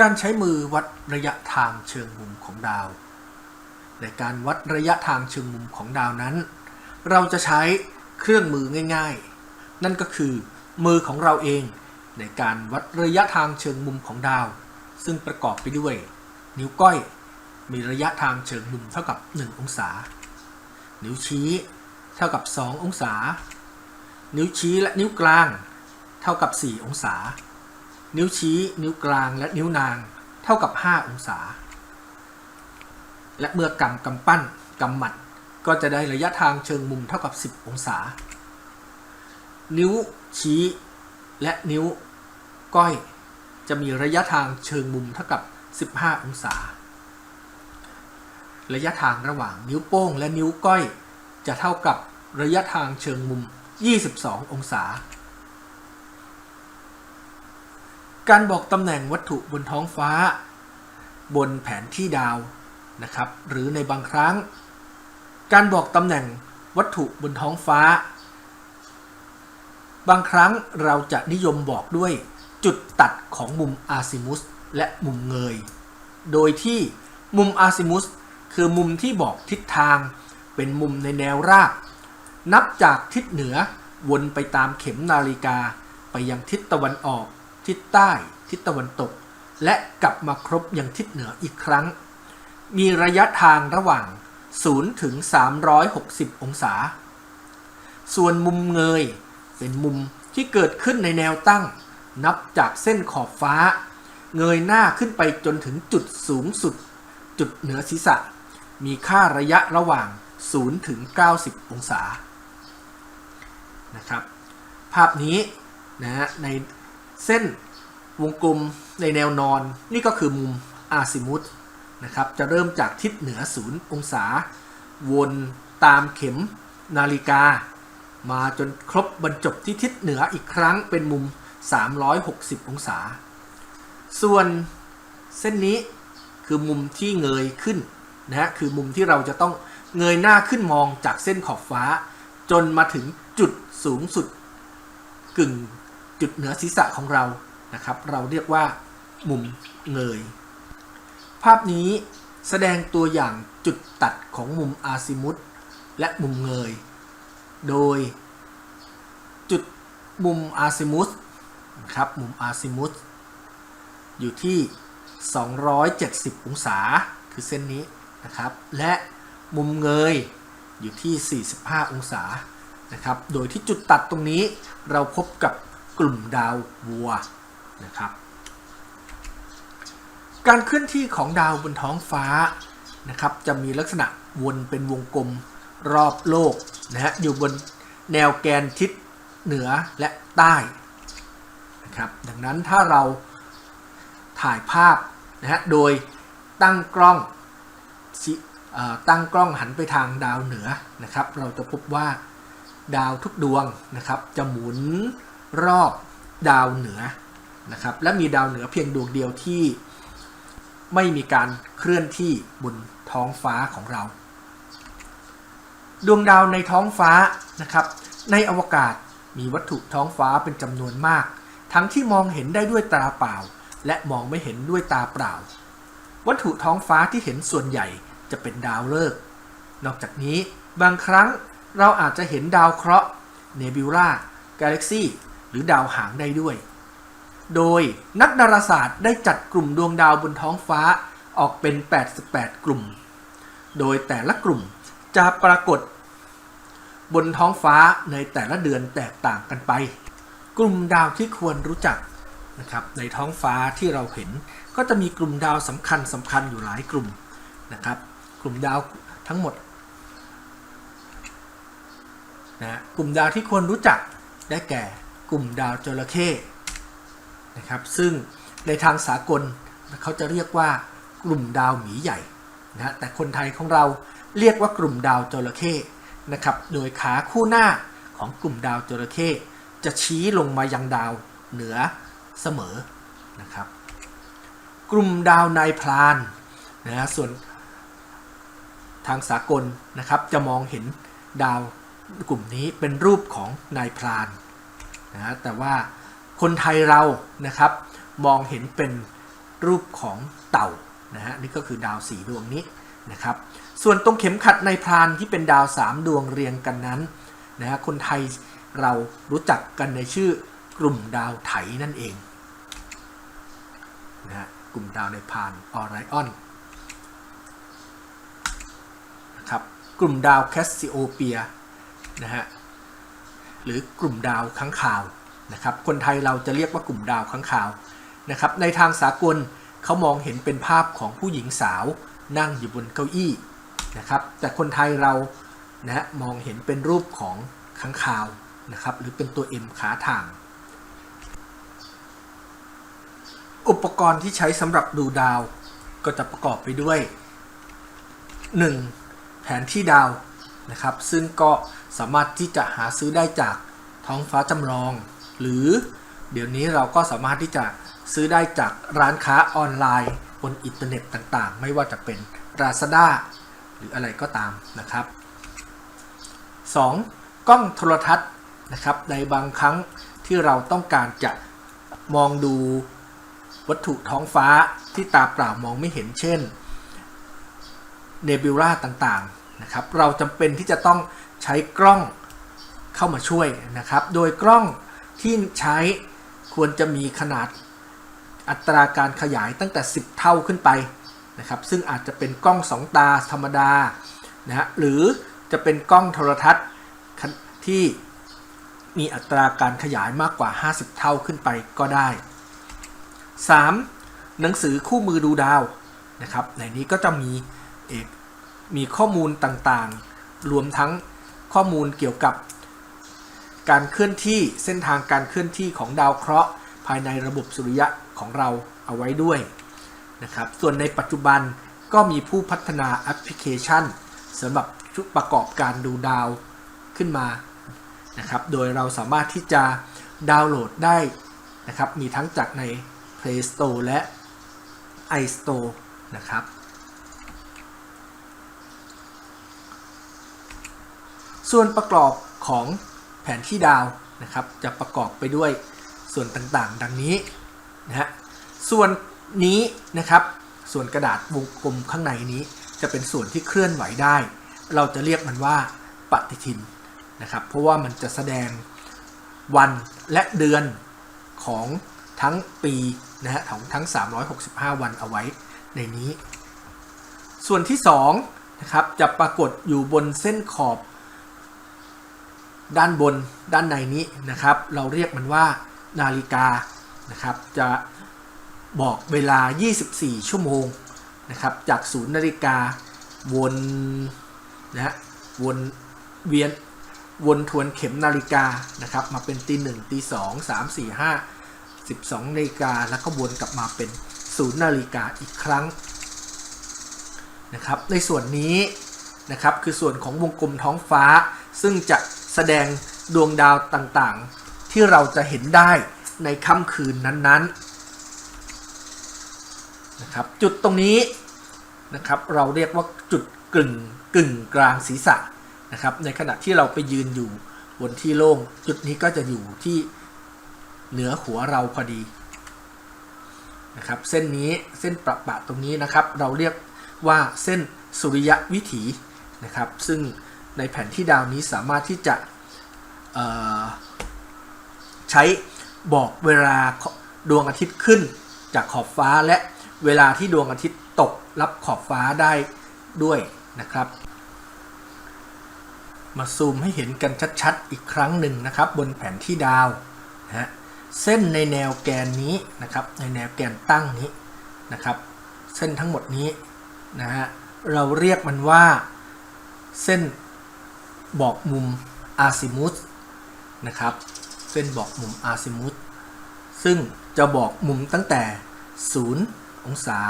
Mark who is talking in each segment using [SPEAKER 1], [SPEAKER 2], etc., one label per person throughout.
[SPEAKER 1] การใช้มือวัดระยะทางเชิงมุมของดาว ในการวัดระยะทางเชิงมุมของดาวนั้น เราจะใช้เครื่องมือง่ายๆ นั่นก็คือมือของเราเองในการวัดระยะทางเชิงมุมของดาว ซึ่งประกอบไปด้วย นิ้วก้อย มีระยะทางเชิงมุมเท่ากับ 1 องศา นิ้วชี้ เท่ากับ 2 องศา นิ้วชี้และนิ้วกลาง เท่ากับ 4 องศา นิ้วชี้ นิ้วกลาง และนิ้วนาง เท่ากับ 5 องศา และเมื่อกำกำปั้นกำหมัด ก็จะได้ระยะทางเชิงมุมเท่ากับ 10 องศา นิ้วชี้ และนิ้วก้อย จะมีระยะทางเชิงมุมเท่ากับ 15 องศา ระยะทางระหว่างนิ้วโป้งและนิ้วก้อย จะเท่ากับระยะทางเชิงมุม 22 องศา การบอกตำแหน่งวัตถุบนท้องฟ้า บนแผนที่ดาวนะครับ หรือในบางครั้ง การบอกตำแหน่งวัตถุบนท้องฟ้า บางครั้งเราจะนิยมบอกด้วยจุดตัดของมุมอาซิมุสและมุมเงย โดยที่มุมอาซิมุสคือมุมที่บอกทิศทาง เป็นมุมในแนวราบ นับจากทิศเหนือวนไปตามเข็มนาฬิกาไปยังทิศตะวันออก ทิศใต้ ทิศตะวันตก และกลับมาครบยังทิศเหนืออีกครั้ง มีระยะทางระหว่าง 0 ถึง 360 องศา ส่วนมุมเงย เป็นมุมที่เกิดขึ้นในแนวตั้ง นับจากเส้นขอบฟ้า เงยหน้าขึ้นไปจนถึงจุดสูงสุด จุดเหนือศีรษะ มีค่าระยะระหว่าง 0 ถึง 90 องศานะครับ ภาพนี้นะฮะใน เส้นวงกลมในแนวนอน นี่ก็คือมุมอาซิมุตนะครับ จะเริ่มจากทิศเหนือ0องศา วนตามเข็มนาฬิกา มาจนครบบรรจบที่ทิศเหนืออีกครั้งเป็นมุม 360 องศา ส่วนเส้นนี้คือมุมที่เงยขึ้นนะฮะคือมุมที่เราจะต้องเงยหน้าขึ้นมองจากเส้นขอบฟ้า จนมาถึงจุดสูงสุดกึ่ง จุดเหนือศีรษะของเรานะครับ เราเรียกว่ามุมเงย ภาพนี้แสดงตัวอย่างจุดตัดของมุมอาซิมุตและมุมเงย โดย จุดมุมอาซิมุสนะครับมุมอาซิมุสอยู่ที่ 270 องศาคือเส้นนี้นะครับ และมุมเงยอยู่ที่ 45 องศานะครับ โดยที่จุดตัดตรงนี้เราพบกับ กลุ่มดาววัวนะครับ การเคลื่อนที่ของดาวบนท้องฟ้านะครับจะมีลักษณะวนเป็นวงกลมรอบโลกนะฮะอยู่บนแนวแกนทิศเหนือและใต้นะครับดังนั้นถ้าเราถ่ายภาพนะฮะโดยตั้งกล้องตั้งกล้องหันไปทางดาวเหนือนะครับ เราจะพบว่าดาวทุกดวงนะครับจะหมุน รอบดาวเหนือนะครับ และมีดาวเหนือเพียงดวงเดียวที่ไม่มีการเคลื่อนที่บนท้องฟ้าของเรา ดวงดาวในท้องฟ้านะครับ ในอวกาศมีวัตถุท้องฟ้าเป็นจำนวนมาก ทั้งที่มองเห็นได้ด้วยตาเปล่า และมองไม่เห็นด้วยตาเปล่า วัตถุท้องฟ้าที่เห็นส่วนใหญ่จะเป็นดาวฤกษ์นอกจากนี้บางครั้งเราอาจจะเห็นดาวเคราะห์เนบิวลากาแล็กซี หรือดาวหางได้ด้วย โดยนักดาราศาสตร์ได้จัดกลุ่มดวงดาวบนท้องฟ้าออกเป็น 88 กลุ่ม โดยแต่ละกลุ่มจะปรากฏ บนท้องฟ้าในแต่ละเดือนแตกต่างกันไป กลุ่มดาวที่ควรรู้จักนะครับในท้องฟ้าที่เราเห็นก็จะมีกลุ่มดาวสำคัญสำคัญอยู่หลายกลุ่มนะครับ กลุ่มดาวทั้งหมดนะกลุ่มดาวที่ควรรู้จักได้แก่ กลุ่มดาวจระเข้นะครับซึ่งในทางสากลเขาจะเรียกว่ากลุ่มดาวหมีใหญ่นะแต่คนไทยของเราเรียกว่ากลุ่มดาวจระเข้นะครับโดยขาคู่หน้าของกลุ่มดาวจระเข้จะชี้ลงมายังดาวเหนือเสมอนะครับ กลุ่มดาวนายพรานนะส่วนทางสากลนะครับจะมองเห็นดาวกลุ่มนี้เป็นรูปของนายพราน นะแต่ว่าคนไทยเรานะครับมองเห็นเป็นรูปของเต่านะฮะนี่ก็คือดาวสีดวงนี้นะครับ ส่วนตรงเข็มขัดในพรานที่เป็นดาวสามดวงเรียงกันนั้นนะฮะคนไทยเรารู้จักกันในชื่อกลุ่มดาวไถนั่นเองนะฮะกลุ่มดาวในพรานออไรออนนะครับกลุ่มดาวแคสซิโอเปียนะฮะ หรือกลุ่มดาวค้างคาวนะครับคนไทยเราจะเรียกว่ากลุ่มดาวค้างคาวนะครับในทางสากลเขามองเห็นเป็นภาพของผู้หญิงสาวนั่งอยู่บนเก้าอี้นะครับแต่คนไทยเรานะฮะมองเห็นเป็นรูปของค้างคาวนะครับหรือเป็นตัว M ขาถ่างอุปกรณ์ที่ใช้สำหรับดูดาวก็จะประกอบไปด้วย 1. แผนที่ดาวนะครับซึ่งก็ สามารถที่จะหาซื้อได้จากท้องฟ้าจำลอง หรือเดี๋ยวนี้เราก็สามารถที่จะซื้อได้จากร้านค้าออนไลน์บนอินเทอร์เน็ตต่างๆ ไม่ว่าจะเป็น Lazada หรืออะไรก็ตามนะครับ 2. กล้องโทรทัศน์นะครับ ในบางครั้งที่เราต้องการจะมองดูวัตถุท้องฟ้าที่ตาเปล่ามองไม่เห็นเช่นเนบิวลาต่างๆนะครับ เราจำเป็นที่จะต้อง ใช้กล้องเข้ามาช่วยนะครับ โดยกล้องที่ใช้ควรจะมีขนาดอัตราการขยายตั้งแต่ 10 เท่าขึ้นไปนะครับ ซึ่งอาจจะเป็นกล้อง2ตาธรรมดานะฮะหรือจะเป็นกล้องโทรทัศน์ที่มีอัตราการขยายมากกว่า 50 เท่าขึ้นไปก็ได้ 3. หนังสือคู่มือดูดาวนะครับในนี้ก็จะมีมีข้อมูลต่างๆ รวมทั้ง ข้อมูลเกี่ยวกับ การเคลื่อนที่เส้นทางการเคลื่อนที่ของดาวเคราะห์ ภายในระบบสุริยะของเราเอาไว้ด้วยนะครับ ส่วนในปัจจุบันก็มีผู้พัฒนาแอปพลิเคชันสำหรับชุดประกอบการดูดาวขึ้นมานะครับ โดยเราสามารถที่จะดาวน์โหลดได้นะครับ มีทั้งจากใน Play Store และ iStore นะครับ ส่วนประกอบของแผนที่ดาวนะครับ จะประกอบไปด้วยส่วนต่างๆ ดังนี้นะฮะส่วนนี้นะครับ ส่วนกระดาษวงกลมข้างในนี้จะเป็นส่วนที่เคลื่อนไหวได้ เราจะเรียกมันว่าปฏิทินนะครับ เพราะว่ามันจะแสดงวันและเดือนของทั้งปีนะฮะของทั้ง 365 วันเอาไว้ในนี้ ส่วนที่2นะครับจะปรากฏอยู่บนเส้นขอบ ด้านบนด้านในนี้นะครับ เราเรียกมันว่านาฬิกานะครับ จะบอกเวลา 24 ชั่วโมงนะครับ จากศูนย์นาฬิกาวนนะฮะวนเวียนวนทวนเข็มนาฬิกานะครับ มาเป็นตีหนึ่งตีสองสามสี่ห้าสิบสองนาฬิกาแล้วก็วนกลับมาเป็นศูนย์นาฬิกาอีกครั้งนะครับ ในส่วนนี้นะครับคือส่วนของวงกลมท้องฟ้าซึ่งจะ แสดงดวงดาวต่างๆ ที่เราจะเห็นได้ในค่ำคืนนั้นๆนะครับจุดตรงนี้นะครับเราเรียกว่าจุดกึ่งกึ่งกลางศีรษะนะครับในขณะที่เราไปยืนอยู่บนที่โล่งจุดนี้ก็จะอยู่ที่เหนือหัวเราพอดีนะครับเส้นนี้เส้นประปะตรงนี้นะครับ เราเรียกว่าเส้นสุริยะวิถีนะครับ ซึ่ง ในแผนที่ดาวนี้สามารถที่จะใช้บอกเวลาดวงอาทิตย์ขึ้นจากขอบฟ้าและเวลาที่ดวงอาทิตย์ตกรับขอบฟ้าได้ด้วยนะครับ มาซูมให้เห็นกันชัดๆ อีกครั้งหนึ่งนะครับ บนแผนที่ดาวนะฮะเส้นในแนวแกนนี้นะครับ ในแนวแกนตั้งนี้นะครับ เส้นทั้งหมดนี้นะฮะเราเรียกมันว่าเส้น บอกมุมอาซิมุสนะครับ เส้นบอกมุมอาซิมุสซึ่งจะบอกมุมตั้งแต่ 0 องศา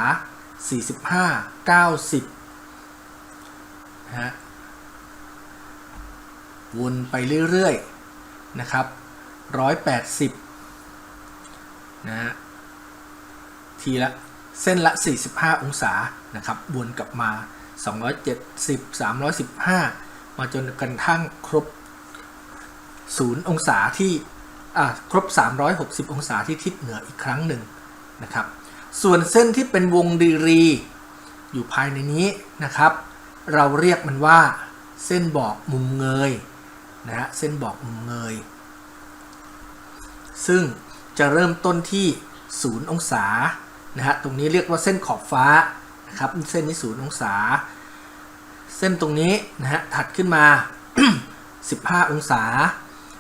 [SPEAKER 1] 45 90นะฮะวนไปเรื่อยๆ นะครับ 180 นะฮะ ทีละเส้นละ 45 องศา นะครับ วนกลับมา 270 315 มาจนกระทั่งครบ 0 องศาที่ครบ 360 องศาที่ทิศเหนืออีกครั้งหนึ่งนะครับ ส่วนเส้นที่เป็นวงรีรี อยู่ภายในนี้นะครับ เราเรียกมันว่า เส้นบอกมุมเงยนะฮะเส้นบอกมุมเงย ซึ่งจะเริ่มต้นที่ 0 องศานะฮะตรงนี้เรียกว่าเส้นขอบฟ้านะครับเส้นนี้ 0 องศา เส้นตรงนี้นะฮะถัดขึ้นมา 15 องศา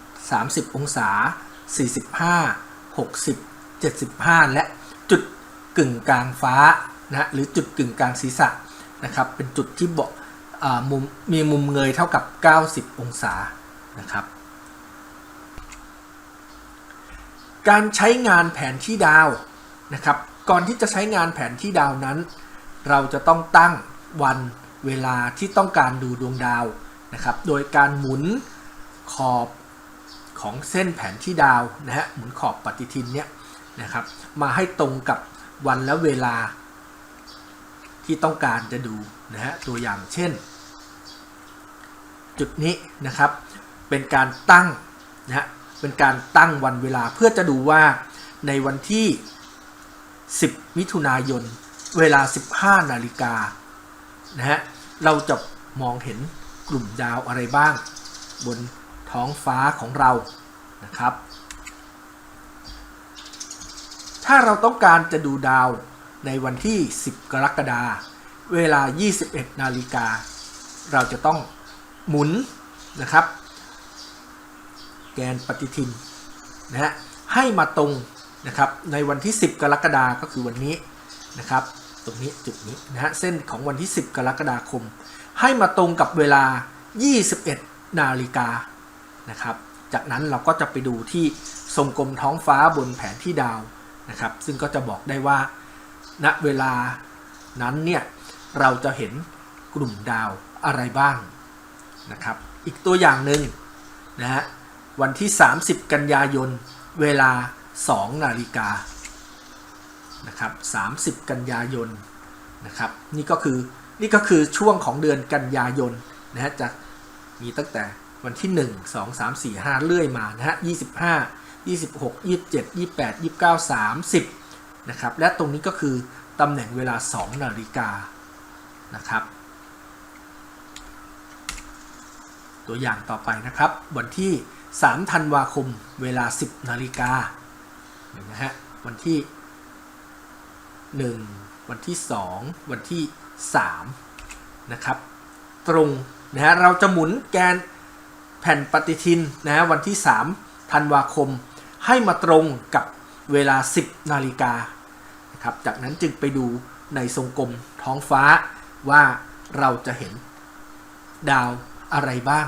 [SPEAKER 1] 30 องศา 45 60 75 และจุดกึ่งกลางฟ้านะฮะหรือจุดกึ่งกลางศีรษะนะครับ เป็นจุดที่บามุมมีมุมเงยเท่ากับ 90 องศานะครับ การใช้งานแผนที่ดาวนะครับ ก่อนที่จะใช้งานแผนที่ดาวนั้น เราจะต้องตั้งวัน เวลาที่ต้องการดูดวงดาวนะครับ โดยการหมุนขอบของเส้นแผนที่ดาวนะฮะหมุนขอบปฏิทินเนี่ยนะครับ มาให้ตรงกับวันและเวลาที่ต้องการจะดูนะฮะตัวอย่างเช่น จุดนี้นะครับเป็นการตั้งนะฮะเป็นการตั้งวันเวลาเพื่อจะดูว่าในวันที่ 10 มิถุนายน เวลา 15 นาฬิกา นะฮะเราจะมองเห็นกลุ่มดาวอะไรบ้าง บนท้องฟ้าของเรานะครับ ถ้าเราต้องการจะดูดาวในวันที่ 10 กรกฎาคมเวลา 21 นาฬิกา เราจะต้องหมุนนะครับ แกนปฏิทินนะฮะให้มาตรงนะครับในวันที่ 10 กรกฎาคมก็คือวันนี้นะครับ ตรงนี้จุดนี้นะฮะเส้นของวันที่ 10 กรกฎาคม ให้มาตรงกับเวลา 21 นาฬิกานะครับ จากนั้นเราก็จะไปดูที่ทรงกลมท้องฟ้าบนแผนที่ดาวนะครับ ซึ่งก็จะบอกได้ว่าณเวลานั้นเนี่ยเราจะเห็นกลุ่มดาวอะไรบ้างนะครับ อีกตัวอย่างหนึ่งนะฮะวันที่ 30 กันยายน เวลา 2 นาฬิกา นะครับ30 กันยายนนะครับนี่ก็คือนี่ก็คือช่วงของเดือนกันยายนนะฮะจะมีตั้งแต่วันที่ 1 2 3 4 5 เรื่อยมานะฮะ25 26 27 28 29 30นะครับและตรงนี้ก็คือตำแหน่งเวลา 2 นาฬิกานะครับตัวอย่างต่อไปนะครับ วันที่ 3 ธันวาคมเวลา 10 นาฬิกาเห็นไหมฮะวันที่ 1 วันที่ 2 วันที่ 3 นะครับ ตรงนะฮะเราจะหมุนแกนแผ่นปฏิทินนะฮะวันที่ 3 ธันวาคม ให้มาตรงกับเวลา 10 นาฬิกานะครับจากนั้นจึงไปดูในทรงกลมท้องฟ้าว่าเราจะเห็นดาวอะไรบ้าง